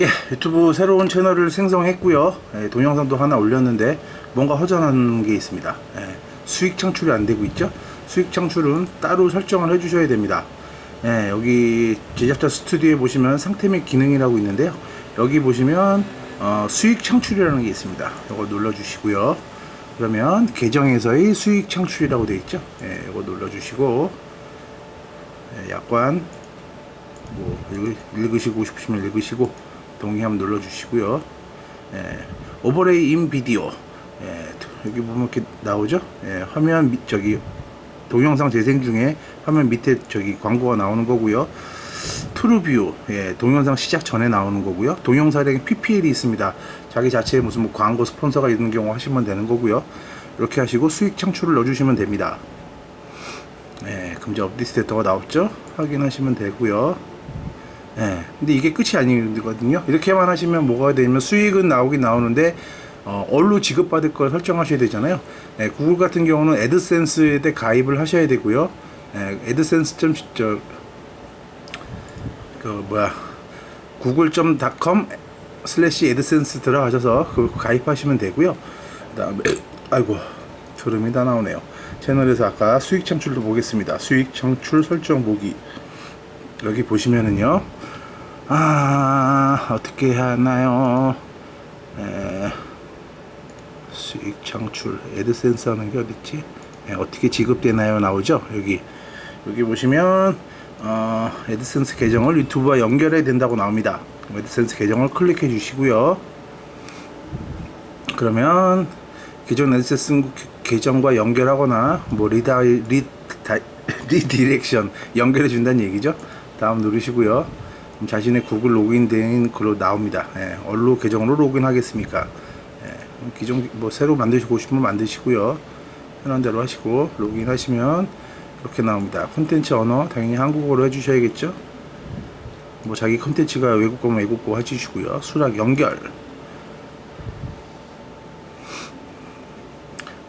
예, 유튜브 새로운 채널을 생성했고요. 예, 동영상도 하나 올렸는데 뭔가 허전한 게 있습니다. 예, 수익 창출이 안 되고 있죠. 수익 창출은 따로 설정을 해주셔야 됩니다. 예, 여기 제작자 스튜디오에 보시면 상태 및 기능이라고 있는데요. 여기 보시면 어, 수익 창출이라는 게 있습니다. 이거 눌러주시고요. 그러면 계정에서의 수익 창출이라고 되어 있죠. 예, 이거 눌러주시고 예, 약관 뭐 읽- 읽으시고 싶으시면 읽으시고 동의하면 눌러주시고요. 예, 오버레이 인 비디오 예, 여기 보면 이렇게 나오죠. 예, 화면 밑 저기 동영상 재생 중에 화면 밑에 저기 광고가 나오는 거고요. 트루뷰 예, 동영상 시작 전에 나오는 거고요. 동영상에 PPL이 있습니다. 자기 자체에 무슨 뭐 광고 스폰서가 있는 경우 하시면 되는 거고요. 이렇게 하시고 수익 창출을 넣어주시면 됩니다. 예, 그럼 이제 업데이트 데이터가 나왔죠? 확인하시면 되고요. 예, 근데 이게 끝이 아니거든요. 이렇게만 하시면 뭐가 되냐면 수익은 나오긴 나오는데 어, 얼로 지급받을 걸 설정하셔야 되잖아요. 예, 구글 같은 경우는 애드센스에 대 가입을 하셔야 되고요. 예, 애드센스 점 저, 그 뭐야 구글.com 슬래시 애드센스 들어가셔서 그 가입하시면 되고요. 그다음에 아이고 소름이 다 나오네요. 채널에서 아까 수익 창출도 보겠습니다. 수익 창출 설정 보기 여기 보시면은요. 아 어떻게 하나요? 에, 수익 창출 애드센스 하는 게 어딨지? 에, 어떻게 지급되나요? 나오죠? 여기 여기 보시면 어, 애드센스 계정을 유튜브와 연결해야 된다고 나옵니다. 그럼 애드센스 계정을 클릭해 주시고요. 그러면 기존 애드센스 계정과 연결하거나 뭐 리다 리 다, 리디렉션 연결해 준다는 얘기죠. 다음 누르시고요. 자신의 구글 로그인된 글로 나옵니다. 예, 얼로 계정으로 로그인하겠습니까? 예, 기존 뭐 새로 만드시고 싶으면 만드시고요. 편한 대로 하시고 로그인 하시면 이렇게 나옵니다. 콘텐츠 언어 당연히 한국어로 해주셔야겠죠. 뭐 자기 콘텐츠가 외국어면 외국어 해주시고요. 수락 연결.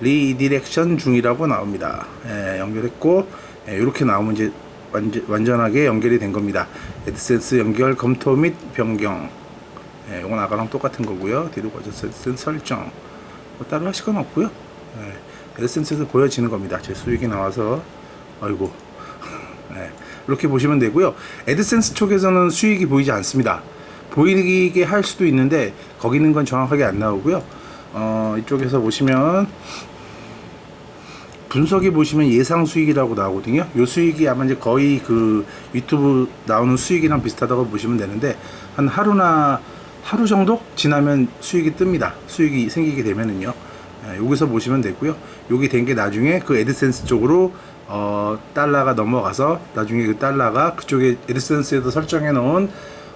리디렉션 중이라고 나옵니다. 예, 연결했고 이렇게 나오면 이제 완전, 완전 하게 연결이 된 겁니다. 애드센스 연결 검토 및 변경. 예, 이건 아까랑 똑같은 거고요. 뒤로 애드센스 설정. 뭐 따로 하실 건 없고요. 예, 애드센스에서 보여지는 겁니다. 제 수익이 나와서 아이고 예, 이렇게 보시면 되고요. 애드센스 쪽에서는 수익이 보이지 않습니다. 보이게 할 수도 있는데 거기는 건 정확하게 안 나오고요. 어, 이쪽에서 보시면 분석해 보시면 예상 수익이라고 나오거든요. 요 수익이 아마 이제 거의 그 유튜브 나오는 수익이랑 비슷하다고 보시면 되는데 한 하루나 하루 정도 지나면 수익이 뜹니다. 수익이 생기게 되면은요. 예, 여기서 보시면 되고요. 여기 된 게 나중에 그 애드센스 쪽으로 어, 달러가 넘어가서 나중에 그 달러가 그쪽에 애드센스에도 설정해 놓은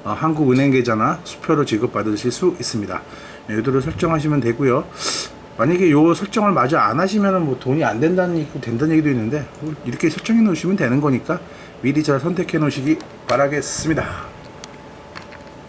어, 한국은행 계좌나 수표로 지급받으실 수 있습니다. 예, 이들을 설정하시면 되고요. 만약에 요 설정을 마저 안 하시면은 뭐 돈이 안 된다는 얘기고 된다는 얘기도 있는데 뭐 이렇게 설정해 놓으시면 되는 거니까 미리 잘 선택해 놓으시기 바라겠습니다.